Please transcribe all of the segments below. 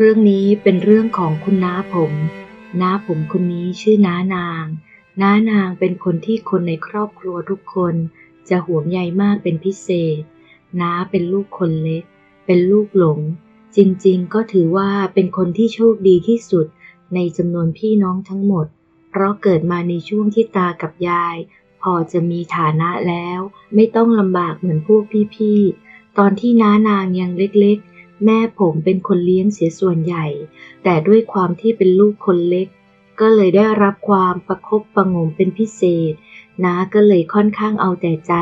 เรื่องนี้เป็นเรื่องของคุณน้าผมน้าผมคนนี้ชื่อน้านางน้านางเป็นคนที่คนในครอบครัวทุกคน จะห่วงใยมากเป็นพิเศษ น้าเป็นลูกคนเล็ก เป็นลูกหลง จริงๆ ก็ถือว่าเป็นคนที่โชคดีที่สุดในจำนวนพี่น้องทั้งหมด เพราะเกิดมาในช่วงที่ตากับยาย พอจะมีฐานะแล้ว ไม่ต้องลำบากเหมือนพวกพี่ๆ ตอนที่น้านางยังเล็กๆ แม่ผมเป็นคนเลี้ยงเสียส่วนใหญ่ แต่ด้วยความที่เป็นลูกคนเล็ก ก็เลยได้รับความประคบประงมเป็นพิเศษน้าก็เลยค่อนข้างเอาแต่ใจ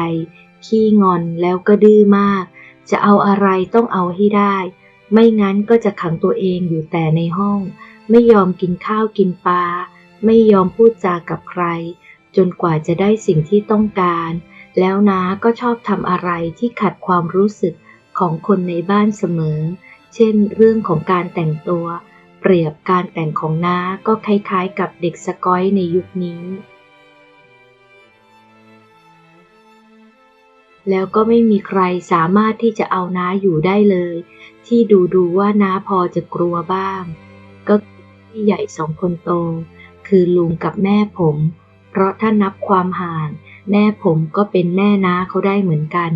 ขี้งอนแล้วก็ดื้อมาก จะเอาอะไรต้องเอาให้ได้ ไม่งั้นก็จะขังตัวเองอยู่แต่ในห้อง ไม่ยอมกินข้าวกินปลา ไม่ยอมพูดจากับใคร จนกว่าจะได้สิ่งที่ต้องการ แล้วน้าก็ชอบทำอะไรที่ขัดความรู้สึก ของคนในบ้านเสมอ เช่น เรื่องของการแต่งตัว เปรียบการแต่งของน้าก็คล้ายๆ กับเด็กสกอยในยุคนี้ แล้วก็ไม่มีใครสามารถที่จะเอาน้าอยู่ได้เลย ที่ดูดูว่าน้าพอจะกลัวบ้าง ก็พี่ใหญ่สองคนโต คือลุงกับแม่ผม เพราะถ้านับความห่างแม่ผมก็เป็นแม่น้าเขาได้เหมือนกัน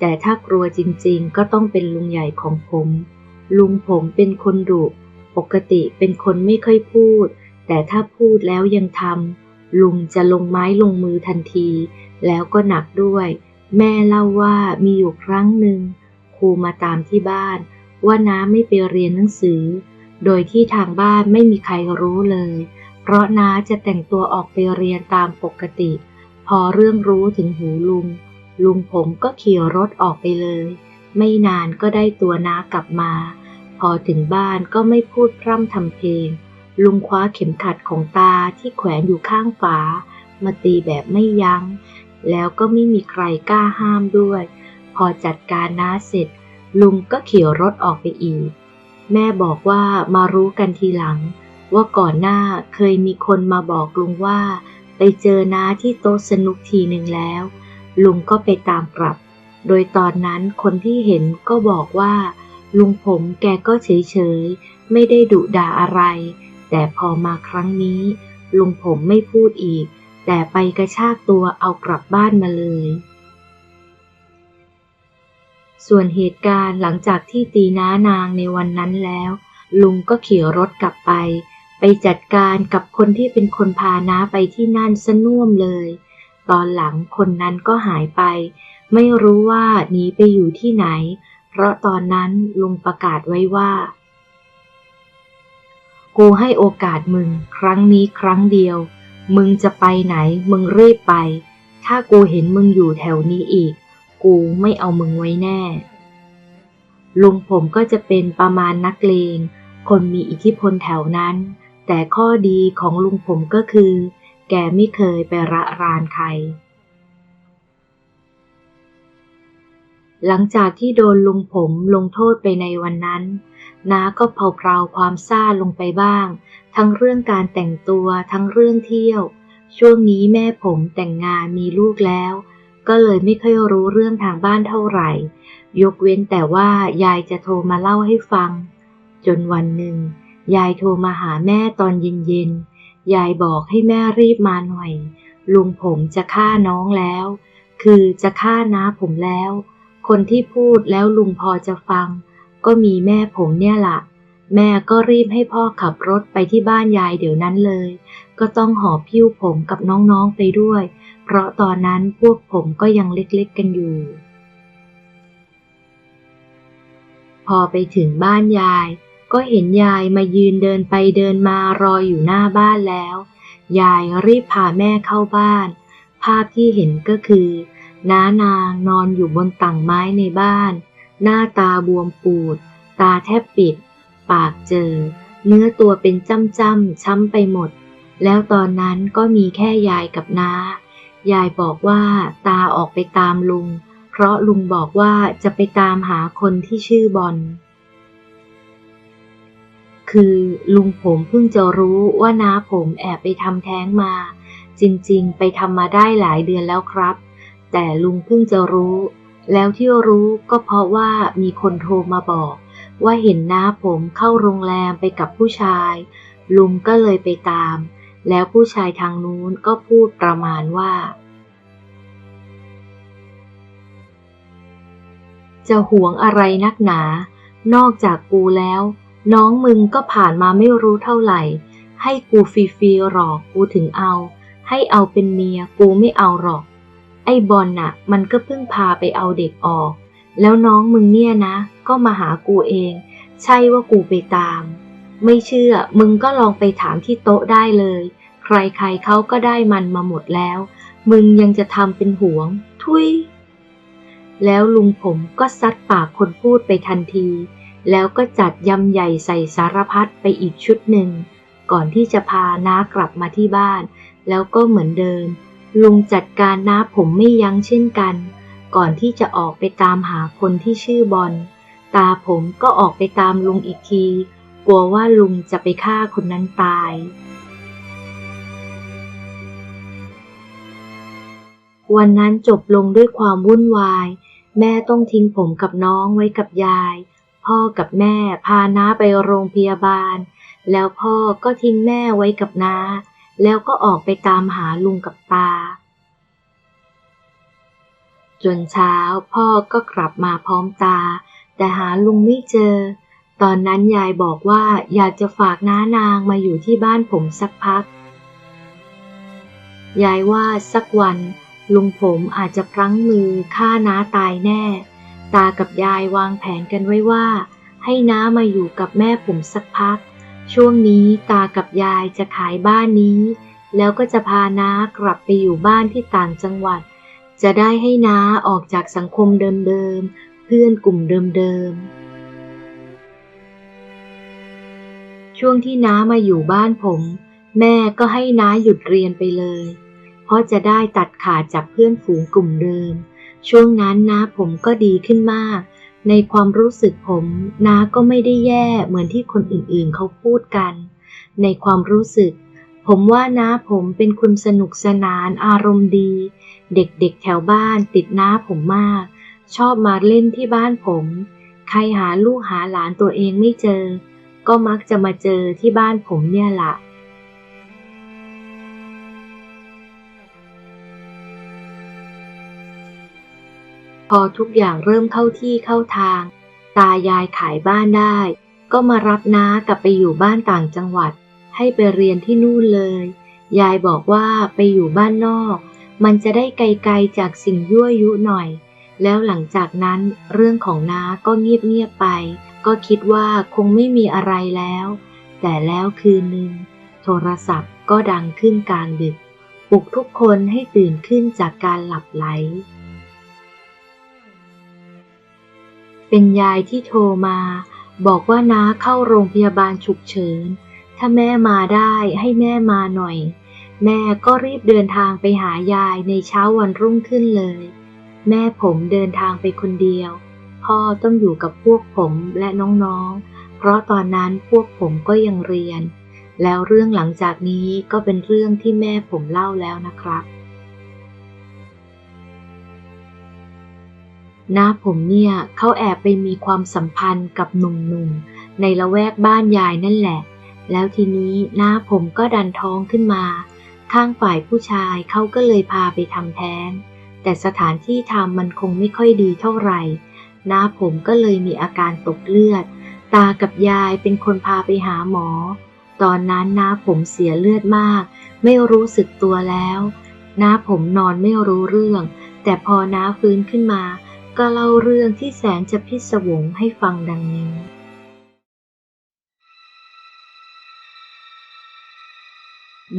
แต่ถ้ากลัวจริงๆ ก็ต้องเป็นลุงใหญ่ของผม ลุงผมเป็นคนดุปกติเป็นคนไม่ค่อยพูด แต่ถ้าพูดแล้วยังทำลุงจะลงไม้ลงมือทันที แล้วก็หนักด้วย แม่เล่าว่ามีอยู่ครั้งหนึ่งครูมาตามที่บ้าน ว่าน้าไม่ไปเรียนหนังสือ โดยที่ทางบ้านไม่มีใครรู้เลย เพราะน้าจะแต่งตัวออกไปเรียนตามปกติ พอเรื่องรู้ถึงหูลุง ลุงผมก็ขี่รถออกไปเลย ไม่นานก็ได้ตัวน้ากลับมา พอถึงบ้านก็ไม่พูดพร่ำทำเพลง ลุงคว้าเข็มขัดของตาที่แขวนอยู่ข้างฝา มาตีแบบไม่ยัง้ง แล้วก็ไม่มีใครกล้าห้ามด้วย พอจัดการน้าเสร็จ ลุงก็ขี่รถออกไปอีก แม่บอกว่ามารู้กันทีหลัง ว่าก่อนหน้าเคยมีคนมาบอกลุงว่า ไปเจอน้าที่โต๊ะสนุกทีหนึ่งแล้ว ลุงก็ไปตามกลับ โดยตอนนั้นคนที่เห็นก็บอกว่า ลุงผมแกก็เฉยๆไม่ได้ดุด่าอะไร แต่พอมาครั้งนี้ ลุงผมไม่พูดอีก แต่ไปกระชากตัวเอากลับบ้านมาเลย ส่วนเหตุการณ์หลังจากที่ตีน้านางในวันนั้นแล้ว ลุงก็ขี่รถกลับไป ไปจัดการกับคนที่เป็นคนพาน้าไปที่นั่นสน่วมเลย ตอนหลังคนนั้นก็หายไป ไม่รู้ว่าหนีไปอยู่ที่ไหน เพราะตอนนั้นลุงประกาศไว้ว่า กูให้โอกาสมึง ครั้งนี้ครั้งเดียว มึงจะไปไหน มึงรีบไป ถ้ากูเห็นมึงอยู่แถวนี้อีก กูไม่เอามึงไว้แน่ ลุงผมก็จะเป็นประมาณนักเลง คนมีอิทธิพลแถวนั้น แต่ข้อดีของลุงผมก็คือ แกไม่เคยไประรานใคร หลังจากที่โดนลุงผมลงโทษไปในวันนั้น น้าก็เผาๆความซ่าลงไปบ้าง ทั้งเรื่องการแต่งตัวทั้งเรื่องเที่ยว ช่วงนี้แม่ผมแต่งงานมีลูกแล้ว ก็เลยไม่ค่อยรู้เรื่องทางบ้านเท่าไหร่ ยกเว้นแต่ว่ายายจะโทรมาเล่าให้ฟัง จนวันหนึ่งยายโทรมาหาแม่ตอนเย็นๆ ยายบอกให้แม่รีบมาหน่อย ลุงผมจะฆ่าน้องแล้ว คือจะฆ่าน้าผมแล้ว คนที่พูดแล้วลุงพอจะฟัง ก็มีแม่ผมเนี่ยล่ะ แม่ก็รีบให้พ่อขับรถไปที่บ้านยายเดี๋ยวนั้นเลย ก็ต้องหอบพิ้วผมกับน้องๆไปด้วย เพราะตอนนั้นพวกผมก็ยังเล็กๆกันอยู่ พอไปถึงบ้านยาย ก็เห็นยายมายืนเดินไปเดินมารออยู่หน้าบ้านแล้ว ยายรีบพาแม่เข้าบ้าน ภาพที่เห็นก็คือ น้านางนอนอยู่บนต่างไม้ในบ้าน หน้าตาบวมปูด ตาแทบปิด ปากเจอ เนื้อตัวเป็นจ้ำจ้ำๆช้ำไปหมด แล้วตอนนั้นก็มีแค่ยายกับน้า ยายบอกว่าตาออกไปตามลุง เพราะลุงบอกว่าจะไปตามหาคนที่ชื่อบอล คือลุงผมเพิ่งจะรู้ว่าน้าผมแอบไปทำแท้งมา จริงๆ ไปทำมาได้หลายเดือนแล้วครับ แต่ลุงเพิ่งจะรู้ แล้วที่รู้ก็เพราะว่ามีคนโทรมาบอก ว่าเห็นน้าผมเข้าโรงแรมไปกับผู้ชาย ลุงก็เลยไปตาม แล้วผู้ชายทางนู้นก็พูดประมาณว่า จะหวงอะไรนักหนา นอกจากกูแล้ว น้องมึงก็ผ่านมาไม่รู้เท่าไหร่ ให้กูฟรีๆหรอกกูถึงเอา ให้เอาเป็นเมียกูไม่เอาหรอก ไอ้บอลน่ะ มันก็เพิ่งพาไปเอาเด็กออก แล้วน้องมึงเนี่ยนะ ก็มาหากูเอง ใช่ว่ากูไปตาม ไม่เชื่อมึงก็ลองไปถามที่โต๊ะได้เลย ใครๆเขาก็ได้มันมาหมดแล้ว มึงยังจะทำเป็นหวง ทุยแล้วลุงผมก็ซัดปากคนพูดไปทันที แล้วก็จัดยำใหญ่ใส่สารพัดไปอีกชุดหนึ่ง ก่อนที่จะพาน้ากลับมาที่บ้าน แล้วก็เหมือนเดิม ลุงจัดการน้าผมไม่ยั้งเช่นกัน ก่อนที่จะออกไปตามหาคนที่ชื่อบอล ตาผมก็ออกไปตามลุงอีกที กลัวว่าลุงจะไปฆ่าคนนั้นตาย วันนั้นจบลงด้วยความวุ่นวาย แม่ต้องทิ้งผมกับน้องไว้กับยาย พ่อกับแม่พาน้าไปโรงพยาบาล แล้วพ่อก็ทิ้งแม่ไว้กับน้า แล้วก็ออกไปตามหาลุงกับตา จนเช้าพ่อก็กลับมาพร้อมตา แต่หาลุงไม่เจอ ตอนนั้นยายบอกว่าอยากจะฝากน้านางมาอยู่ที่บ้านผมสักพัก ยายว่าสักวันลุงผมอาจจะพลั้งมือฆ่าน้าตายแน่ ตากับยายวางแผนกันไว้ว่า ให้น้ามาอยู่กับแม่ผมสักพัก ช่วงนี้ตากับยายจะขายบ้านนี้ แล้วก็จะพาน้ากลับไปอยู่บ้านที่ต่างจังหวัด จะได้ให้น้าออกจากสังคมเดิมๆ เพื่อนกลุ่มเดิมๆ ช่วงที่น้ามาอยู่บ้านผม แม่ก็ให้น้าหยุดเรียนไปเลย เพราะจะได้ตัดขาดจากเพื่อนฝูงกลุ่มเดิม ช่วงนั้นน้าผมก็ดีขึ้นมาก ในความรู้สึกผมน้าก็ไม่ได้แย่เหมือนที่คนอื่นๆเขาพูดกัน ในความรู้สึก ผมว่าน้าผมเป็นคนสนุกสนานอารมณ์ดี เด็กๆแถวบ้านติดน้าผมมาก ชอบมาเล่นที่บ้านผม ใครหาลูกหาหลานตัวเองไม่เจอ ก็มักจะมาเจอที่บ้านผมเนี่ยละ พอทุกอย่างเริ่มเข้าที่เข้าทาง ตายายขายบ้านได้ ก็มารับน้ากลับไปอยู่บ้านต่างจังหวัด ให้ไปเรียนที่นู่นเลย ยายบอกว่าไปอยู่บ้านนอก มันจะได้ไกลๆจากสิ่งยั่วยุหน่อย แล้วหลังจากนั้นเรื่องของน้าก็เงียบๆไป ก็คิดว่าคงไม่มีอะไรแล้ว แต่แล้วคืนหนึ่งโทรศัพท์ก็ดังขึ้นกลางดึกปลุกทุกคนให้ตื่นขึ้นจากการหลับไหล เป็นยายที่โทรมา บอกว่าน้าเข้าโรงพยาบาลฉุกเฉิน ถ้าแม่มาได้ให้แม่มาหน่อย แม่ก็รีบเดินทางไปหายายในเช้าวันรุ่งขึ้นเลย แม่ผมเดินทางไปคนเดียว พ่อต้องอยู่กับพวกผมและน้องๆ เพราะตอนนั้นพวกผมก็ยังเรียน แล้วเรื่องหลังจากนี้ก็เป็นเรื่องที่แม่ผมเล่าแล้วนะครับ น้าผมเนี่ยเขาแอบไปมีความสัมพันธ์กับหนุ่มๆ ในละแวกบ้านยายนั่นแหละ แล้วทีนี้น้าผมก็ดันท้องขึ้นมา ข้างฝ่ายผู้ชายเขาก็เลยพาไปทำแท้ง แต่สถานที่ทำมันคงไม่ค่อยดีเท่าไหร่น้าผมก็เลยมีอาการตกเลือด ตากับยายเป็นคนพาไปหาหมอ ตอนนั้นน้าผมเสียเลือดมาก ไม่รู้สึกตัวแล้วน้าผมนอนไม่รู้เรื่อง แต่พอน้าฟื้นขึ้นมา ก็เล่าเรื่องที่แสนจะพิศวงให้ฟังดังนี้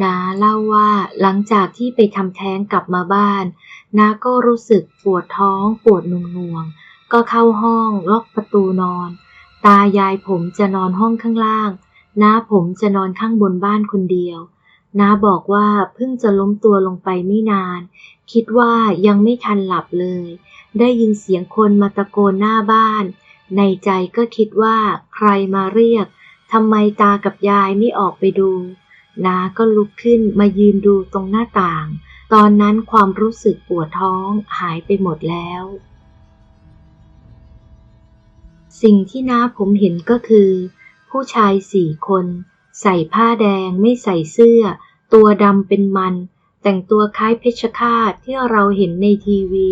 นาเล่าว่าหลังจากที่ไปทำแท้งกลับมาบ้าน นาก็รู้สึกปวดท้องปวดหน่วงๆก็เข้าห้องล็อกประตูนอน ตายายผมจะนอนห้องข้างล่าง น้าผมจะนอนข้างบนบ้านคนเดียว น้าบอกว่าเพิ่งจะล้มตัวลงไปไม่นาน คิดว่ายังไม่ทันหลับเลย ได้ยินเสียงคนมาตะโกนหน้าบ้าน ในใจก็คิดว่าใครมาเรียกทำไมตากับยายไม่ออกไปดูน้าก็ลุกขึ้นมายืนดูตรงหน้าต่าง ตอนนั้นความรู้สึกปวดท้องหายไปหมดแล้ว สิ่งที่น้าผมเห็นก็คือ ผู้ชายสี่คน ใส่ผ้าแดงไม่ใส่เสื้อ ตัวดำเป็นมัน แต่งตัวคล้ายเพชฌฆาตที่เราเห็นในทีวี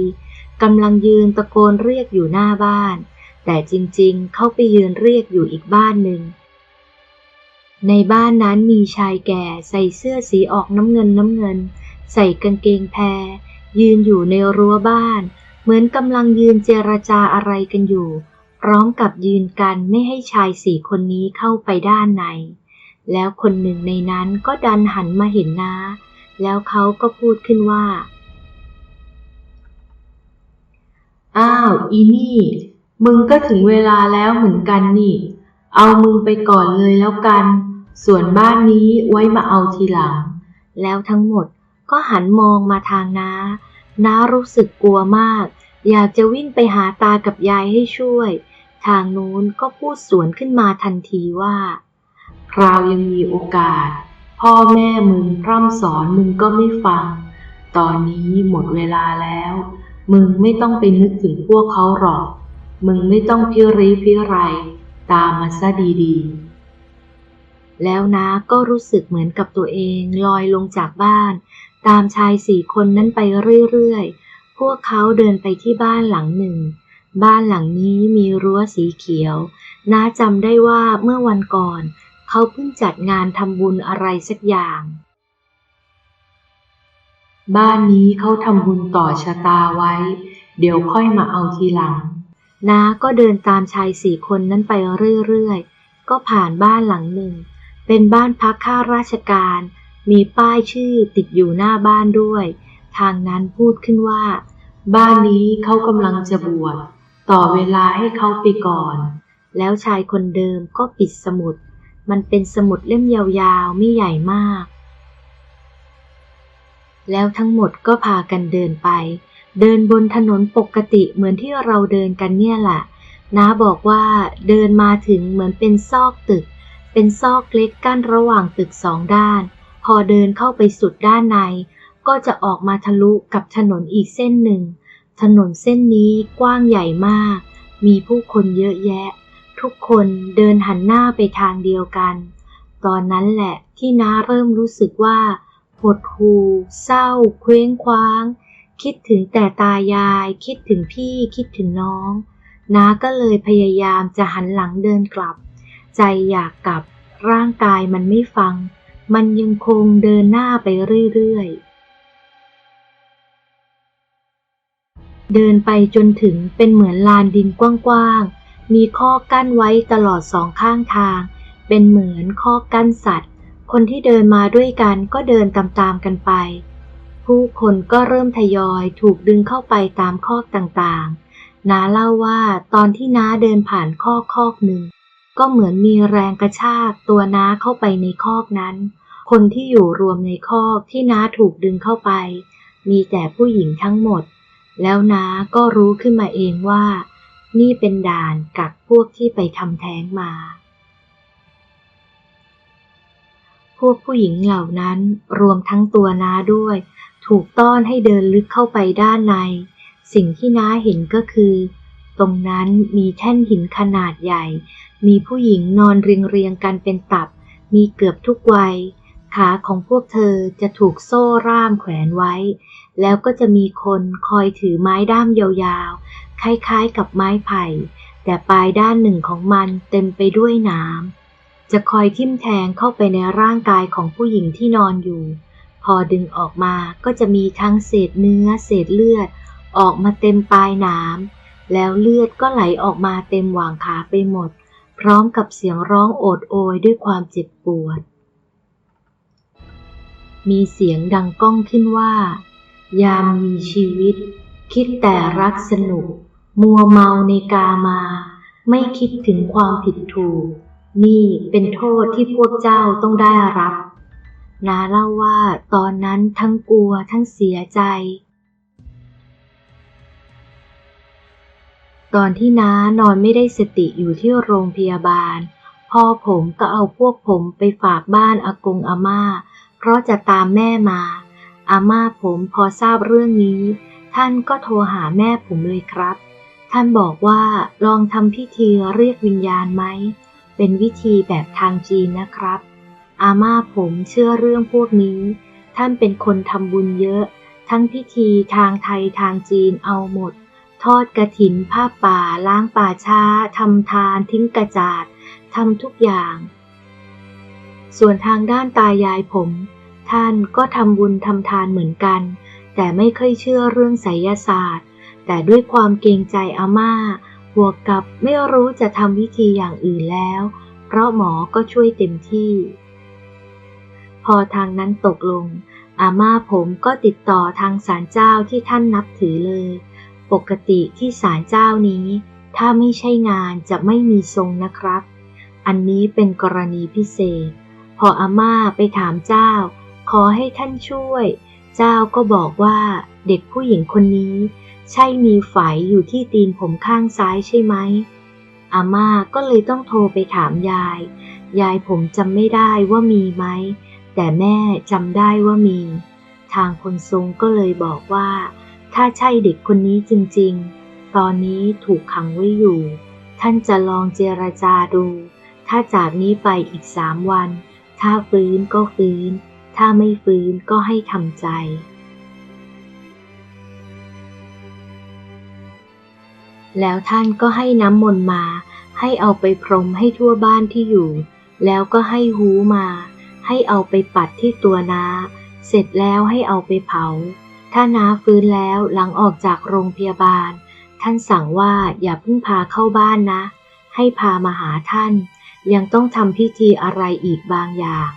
กำลังยืนตะโกนเรียกอยู่หน้าบ้าน แต่จริงๆ เขาไปยืนเรียกอยู่อีกบ้านหนึ่ง ในบ้านนั้นมีชายแก่ใส่เสื้อสีออกน้ำเงินน้ำเงิน ใส่กางเกงแพร ยืนอยู่ในรั้วบ้าน เหมือนกำลังยืนเจรจาอะไรกันอยู่ พร้อมกับยืนกันไม่ให้ชายสี่คนนี้เข้าไปด้านใน แล้วคนหนึ่งในนั้นก็ดันหันมาเห็นน้า แล้วเขาก็พูดขึ้นว่า อ้าว อีนี่ มึงก็ถึงเวลาแล้วเหมือนกันนี่ เอามึงไปก่อนเลยแล้วกัน ส่วนบ้านนี้ไว้มาเอาทีหลัง แล้วทั้งหมดก็หันมองมาทางน้า น้ารู้สึกกลัวมาก อยากจะวิ่งไปหาตากับยายให้ช่วย ทางนู้นก็พูดสวนขึ้นมาทันทีว่า คราวยังมีโอกาส พ่อแม่มึงพร่ำสอนมึงก็ไม่ฟัง ตอนนี้หมดเวลาแล้ว มึงไม่ต้องไปนึกถึงพวกเขาหรอก มึงไม่ต้องพิริพิไร ตามมาซะดีๆ แล้วนะก็รู้สึกเหมือนกับตัวเองลอยลงจากบ้าน ตามชายสี่คนนั้นไปเรื่อยๆ พวกเขาเดินไปที่บ้านหลังหนึ่งบ้านหลังนี้มีรั้วสีเขียว น้าจำได้ว่าเมื่อวันก่อน เขาเพิ่งจัดงานทำบุญอะไรสักอย่าง บ้านนี้เขาทำบุญต่อชะตาไว้ เดี๋ยวค่อยมาเอาทีหลังน้าก็เดินตามชายสี่คนนั้นไปเรื่อยๆ ก็ผ่านบ้านหลังหนึ่ง เป็นบ้านพักข้าราชการ มีป้ายชื่อติดอยู่หน้าบ้านด้วย ทางนั้นพูดขึ้นว่า บ้านนี้เขากำลังจะบวช ต่อเวลาให้เขาไปก่อน แล้วชายคนเดิมก็ปิดสมุด มันเป็นสมุดเล่มยาวๆ ไม่ใหญ่มาก แล้วทั้งหมดก็พากันเดินไป เดินบนถนนปกติเหมือนที่เราเดินกันเนี่ยแหละน้าบอกว่าเดินมาถึงเหมือนเป็นซอกตึก เป็นซอกเล็กกั้นระหว่างตึกสองด้าน พอเดินเข้าไปสุดด้านใน ก็จะออกมาทะลุกับถนนอีกเส้นหนึ่ง ถนนเส้นนี้กว้างใหญ่มาก มีผู้คนเยอะแยะ ทุกคนเดินหันหน้าไปทางเดียวกัน ตอนนั้นแหละที่น้าเริ่มรู้สึกว่า หดหูเศร้า เคว้งคว้าง คิดถึงแต่ตายาย คิดถึงพี่คิดถึงน้อง น้าก็เลยพยายามจะหันหลังเดินกลับ ใจอยากกลับ ร่างกายมันไม่ฟัง มันยังคงเดินหน้าไปเรื่อย ๆเดินไปจนถึงเป็นเหมือนลานดินกว้าง มีข้อกั้นไว้ตลอดสองข้างทาง เป็นเหมือนข้อกั้นสัตว์ คนที่เดินมาด้วยกันก็เดินตามๆกันไป ผู้คนก็เริ่มทยอยถูกดึงเข้าไปตามคอต่างๆ น้าเล่าว่าตอนที่น้าเดินผ่านคอกคอกหนึ่ง ก็เหมือนมีแรงกระชากตัวน้าเข้าไปในคอกนั้น คนที่อยู่รวมในคอกที่น้าถูกดึงเข้าไป มีแต่ผู้หญิงทั้งหมด แล้วน้าก็รู้ขึ้นมาเองว่า นี่เป็นด่านกักพวกที่ไปทำแท้งมา พวกผู้หญิงเหล่านั้นรวมทั้งตัวน้าด้วย ถูกต้อนให้เดินลึกเข้าไปด้านใน สิ่งที่น้าเห็นก็คือ ตรงนั้นมีแท่นหินขนาดใหญ่ มีผู้หญิงนอนเรียงเรียงกันเป็นตับ มีเกือบทุกวัย ขาของพวกเธอจะถูกโซ่ร่ามแขวนไว้ แล้วก็จะมีคนคอยถือไม้ด้ามยาวๆ คล้ายๆกับไม้ไผ่ แต่ปลายด้านหนึ่งของมันเต็มไปด้วยนามจะคอยทิ่มแทงเข้าไปในร่างกายของผู้หญิงที่นอนอยู่ พอดึงออกมาก็จะมีทั้งเศษเนื้อเศษเลือด ออกมาเต็มปลายนามแล้วเลือดก็ไหลออกมาเต็มหว่างขาไปหมด พร้อมกับเสียงร้องโอดโอยด้วยความเจ็บปวด มีเสียงดังก้องขึ้นว่ายามมีชีวิต คิดแต่รักสนุก มัวเมาในกามา ไม่คิดถึงความผิดถูก นี่เป็นโทษที่พวกเจ้าต้องได้รับ นาเล่าว่าตอนนั้นทั้งกลัวทั้งเสียใจ ตอนที่น้านอนไม่ได้สติอยู่ที่โรงพยาบาล พ่อผมก็เอาพวกผมไปฝากบ้านอากงอาม่า เพราะจะตามแม่มา อาม่าผมพอทราบเรื่องนี้ ท่านก็โทรหาแม่ผมเลยครับ ท่านบอกว่าลองทำพิธีเรียกวิญญาณไหม เป็นวิธีแบบทางจีนนะครับ อาม่าผมเชื่อเรื่องพวกนี้ ท่านเป็นคนทำบุญเยอะ ทั้งพิธีทางไทยทางจีนเอาหมด ทอดกระถินผ้าป่าล้างป่าช้าทำทานทิ้งกระจาดทำทุกอย่าง ส่วนทางด้านตายายผม ท่านก็ทำบุญทำทานเหมือนกัน แต่ไม่ค่อยเชื่อเรื่องไสยศาสตร์ แต่ด้วยความเกรงใจอาม่า บวกกับไม่รู้จะทำวิธีอย่างอื่นแล้ว เพราะหมอก็ช่วยเต็มที่ พอทางนั้นตกลง อาม่าผมก็ติดต่อทางศาลเจ้าที่ท่านนับถือเลย ปกติที่ศาลเจ้านี้ ถ้าไม่ใช่งานจะไม่มีทรงนะครับ อันนี้เป็นกรณีพิเศษ พออาม่าไปถามเจ้า ขอให้ท่านช่วย เจ้าก็บอกว่าเด็กผู้หญิงคนนี้ ใช่มีไฝอยู่ที่ตีนผมข้างซ้ายใช่ไหมอาม่าก็เลยต้องโทรไปถามยาย ยายผมจำไม่ได้ว่ามีไหม แต่แม่จำได้ว่ามี ทางคนทรงก็เลยบอกว่า ถ้าใช่เด็กคนนี้จริงๆ ตอนนี้ถูกขังไว้อยู่ ท่านจะลองเจรจาดู ถ้าจากนี้ไปอีกสามวัน ถ้าฟื้นก็ฟื้น ถ้าไม่ฟื้นก็ให้ทำใจ แล้วท่านก็ให้น้ำมนต์มา ให้เอาไปพรมให้ทั่วบ้านที่อยู่ แล้วก็ให้หูมา ให้เอาไปปัดที่ตัวนา เสร็จแล้วให้เอาไปเผา ถ้านาฟื้นแล้วหลังออกจากโรงพยาบาล ท่านสั่งว่าอย่าเพิ่งพาเข้าบ้านนะ ให้พามาหาท่าน ยังต้องทำพิธีอะไรอีกบางอย่าง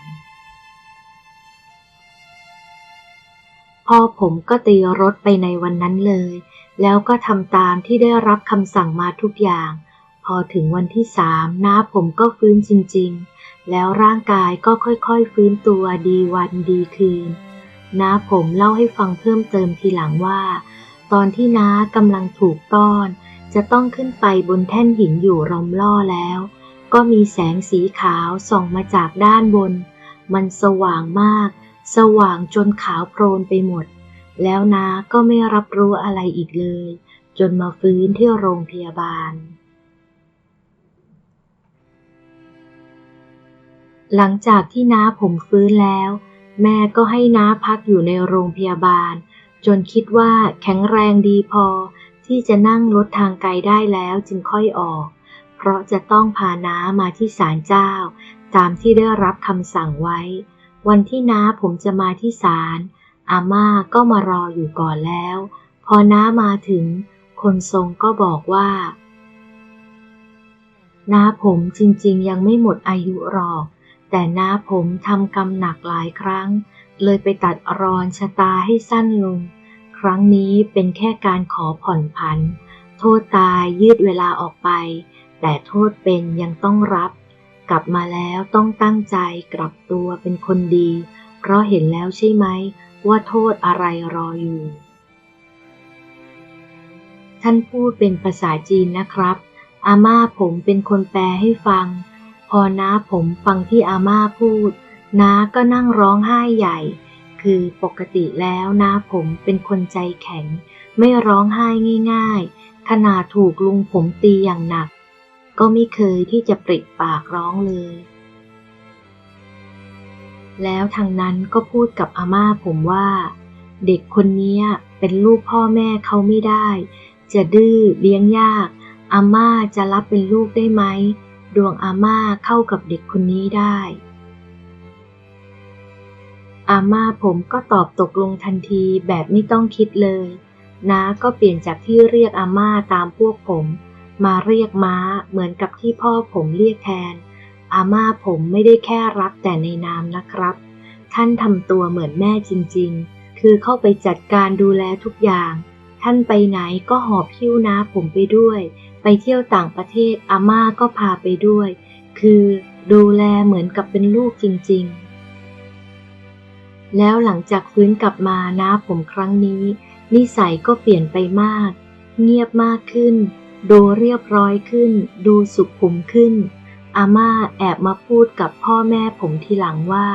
พ่อผมก็ตีรถไปในวันนั้นเลย แล้วก็ทำตามที่ได้รับคำสั่งมาทุกอย่าง พอถึงวันที่สามน้าผมก็ฟื้นจริง ๆ แล้วร่างกายก็ค่อยๆฟื้นตัวดีวันดีคืน น้าผมเล่าให้ฟังเพิ่มเติมทีหลังว่า ตอนที่น้ากำลังถูกต้อน จะต้องขึ้นไปบนแท่นหินอยู่รอมล่อแล้ว ก็มีแสงสีขาวส่องมาจากด้านบน มันสว่างมาก สว่างจนขาวโพลนไปหมด แล้วนาก็ไม่รับรู้อะไรอีกเลย จนมาฟื้นที่โรงพยาบาล หลังจากที่น้าผมฟื้นแล้ว แม่ก็ให้น้าพักอยู่ในโรงพยาบาล จนคิดว่าแข็งแรงดีพอที่จะนั่งรถทางไกลได้แล้วจึงค่อยออก เพราะจะต้องพาน้ามาที่ศาลเจ้า ตามที่ได้รับคำสั่งไว้ วันที่น้าผมจะมาที่ศาลอาม่าก็มารออยู่ก่อนแล้ว พอน้ามาถึง คนทรงก็บอกว่า น้าผมจริงๆ ยังไม่หมดอายุหรอก แต่น้าผมทำกรรมหนักหลายครั้ง เลยไปตัดรอนชะตาให้สั้นลง ครั้งนี้เป็นแค่การขอผ่อนผัน โทษตายยืดเวลาออกไป แต่โทษเป็นยังต้องรับ กลับมาแล้วต้องตั้งใจกลับตัวเป็นคนดี เพราะเห็นแล้วใช่ไหมว่าโทษอะไรรออยู่ ท่านพูดเป็นภาษาจีนนะครับ อาม่าผมเป็นคนแปลให้ฟัง พอน้าผมฟังที่อาม่าพูด น้าก็นั่งร้องไห้ใหญ่ คือปกติแล้วน้าผมเป็นคนใจแข็ง ไม่ร้องไห้ง่าย ๆ ขนาดถูกลุงผมตีอย่างหนัก ก็ไม่เคยที่จะปริปากร้องเลย แล้วทางนั้นก็พูดกับอาม่าผมว่า เด็กคนนี้เป็นลูกพ่อแม่เขาไม่ได้ จะดื้อเลี้ยงยาก อาม่าจะรับเป็นลูกได้ไหม ดวงอาม่าเข้ากับเด็กคนนี้ได้ อาม่าผมก็ตอบตกลงทันทีแบบไม่ต้องคิดเลยน้าก็เปลี่ยนจากที่เรียกอาม่าตามพวกผม มาเรียกม้าเหมือนกับที่พ่อผมเรียกแทน อาม่าผมไม่ได้แค่รักแต่ในนามนะครับ ท่านทำตัวเหมือนแม่จริงๆ คือเข้าไปจัดการดูแลทุกอย่าง ท่านไปไหนก็หอบพิ้วน้าผมไปด้วย ไปเที่ยวต่างประเทศอาม่าก็พาไปด้วย คือดูแลเหมือนกับเป็นลูกจริงๆ แล้วหลังจากฟื้นกลับมาน้าผมครั้งนี้ นิสัยก็เปลี่ยนไปมาก เงียบมากขึ้น ดูเรียบร้อยขึ้น ดูสุขุมขึ้น อาม่าแอบมาพูดกับพ่อแม่ผมทีหลังว่า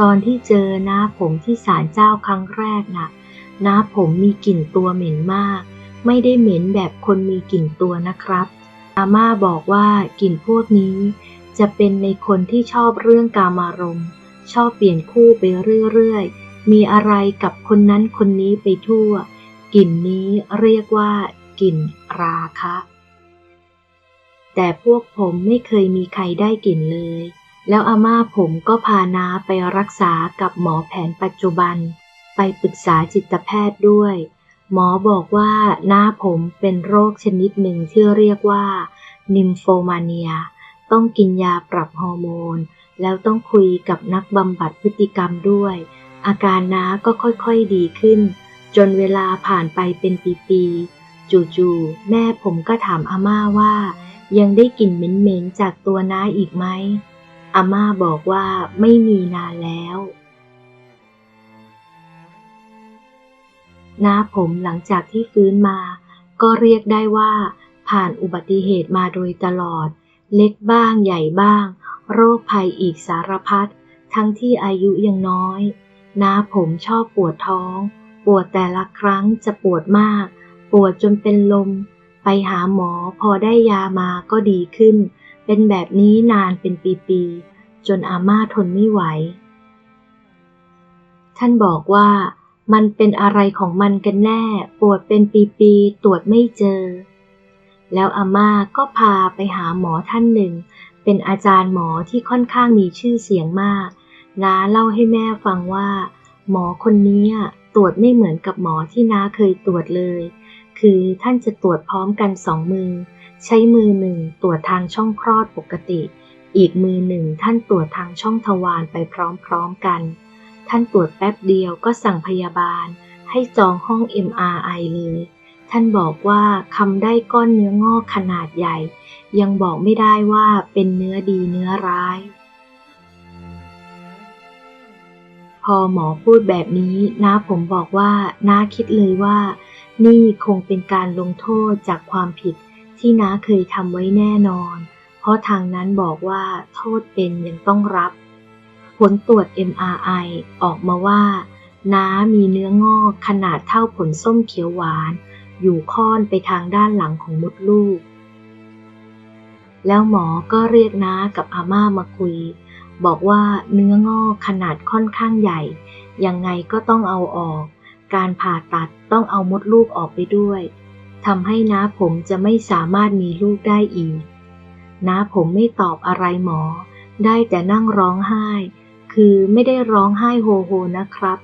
ตอนที่เจอน้าผมที่ศาลเจ้าครั้งแรกน่ะน้าผมมีกลิ่นตัวเหม็นมากไไม่ได้เหม็นแบบคนมีกลิ่นตัวนะครับ อาม่าบอกว่ากลิ่นพวกนี้ จะเป็นในคนที่ชอบเรื่องกามารมณ์ชอบเปลี่ยนคู่ไปเรื่อยๆ มีอะไรกับคนนั้นคนนี้ไปทั่ว กลิ่นนี้เรียกว่า กลิ่นราคะ แต่พวกผมไม่เคยมีใครได้กลิ่นเลย แล้วอาม่าผมก็พานาไปรักษากับหมอแผนปัจจุบัน ไปปรึกษาจิตแพทย์ด้วย หมอบอกว่าหน้าผมเป็นโรคชนิดหนึ่งที่เรียกว่า นิมโฟมาเนีย ต้องกินยาปรับฮอร์โมน แล้วต้องคุยกับนักบำบัดพฤติกรรมด้วย อาการน้าก็ค่อยๆดีขึ้นจนเวลาผ่านไปเป็นปี ๆ จู่ๆแม่ผมก็ถามอาม่าว่า ยังได้กลิ่นเหม็นๆจากตัวน้าอีกไหมอาม่าบอกว่าไม่มีนานแล้วน้าผมหลังจากที่ฟื้นมา ก็เรียกได้ว่า ผ่านอุบัติเหตุมาโดยตลอด เล็กบ้างใหญ่บ้าง โรคภัยอีกสารพัดทั้งที่อายุยังน้อย น้าผมชอบปวดท้อง ปวดแต่ละครั้งจะปวดมาก ปวดจนเป็นลม ไปหาหมอพอได้ยามาก็ดีขึ้น เป็นแบบนี้นานเป็นปีๆ จนอาม่าทนไม่ไหว ท่านบอกว่ามันเป็นอะไรของมันกันแน่ ปวดเป็นปีๆ ตรวจไม่เจอ แล้วอาม่าก็พาไปหาหมอท่านหนึ่ง เป็นอาจารย์หมอที่ค่อนข้างมีชื่อเสียงมากน้าเล่าให้แม่ฟังว่า หมอคนนี้ตรวจไม่เหมือนกับหมอที่น้าเคยตรวจเลย คือท่านจะตรวจพร้อมกันสองมือ ใช้มือหนึ่งตรวจทางช่องคลอดปกติ อีกมือหนึ่งท่านตรวจทางช่องทวารไปพร้อมๆกัน ท่านตรวจแป๊บเดียวก็สั่งพยาบาล ให้จองห้อง MRI เลย ท่านบอกว่าคำได้ก้อนเนื้องอกขนาดใหญ่ ยังบอกไม่ได้ว่าเป็นเนื้อดีเนื้อร้ายพอหมอพูดแบบนี้น้าผมบอกว่าน้าคิดเลยว่า นี่คงเป็นการลงโทษจากความผิดที่น้าเคยทำไว้แน่นอน เพราะทางนั้นบอกว่าโทษเป็นยังต้องรับ ผลตรวจ MRI ออกมาว่า น้ามีเนื้องอกขนาดเท่าผลส้มเขียวหวาน อยู่ค่อนไปทางด้านหลังของมดลูก แล้วหมอก็เรียกน้ากับอาม่ามาคุย บอกว่าเนื้องอกขนาดค่อนข้างใหญ่ ยังไงก็ต้องเอาออก การผ่าตัดต้องเอามดลูกออกไปด้วยทำให้น้าผมจะไม่สามารถมีลูกได้อีก น้าผมไม่ตอบอะไรหมอ ได้แต่นั่งร้องไห้ คือไม่ได้ร้องไห้โฮโฮนะครับ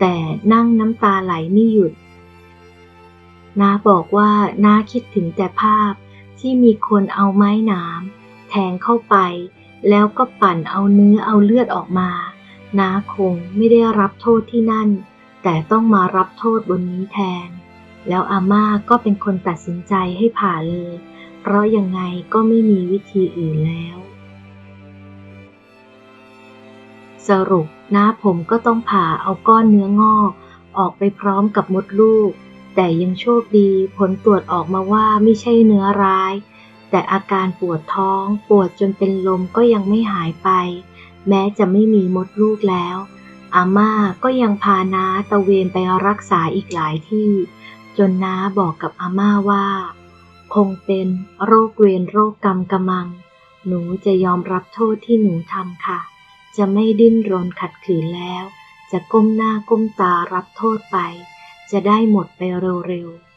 แต่นั่งน้ำตาไหลไม่หยุด น้าบอกว่าน้าคิดถึงแต่ภาพที่มีคนเอาไม้หนามแทงเข้าไป แล้วก็ปั่นเอาเนื้อเอาเลือดออกมา น้าคงไม่ได้รับโทษที่นั่น แต่ต้องมารับโทษบนนี้แทน แล้วอาม่าก็เป็นคนตัดสินใจให้ผ่าเลย เพราะยังไงก็ไม่มีวิธีอื่นแล้ว สรุปน้าผมก็ต้องผ่าเอาก้อนเนื้องอก ออกไปพร้อมกับมดลูก แต่ยังโชคดีผลตรวจออกมาว่าไม่ใช่เนื้อร้าย แต่อาการปวดท้องปวดจนเป็นลมก็ยังไม่หายไป แม้จะไม่มีมดลูกแล้ว อาม่าก็ยังพาน้าตะเวนไปรักษาอีกหลายที่ จนน้าบอกกับอาม่าว่า คงเป็นโรคเวรโรคกรรมกำมัง หนูจะยอมรับโทษที่หนูทำค่ะ จะไม่ดิ้นรนขัดขืนแล้ว จะก้มหน้าก้มตารับโทษไป จะได้หมดไปเร็วๆ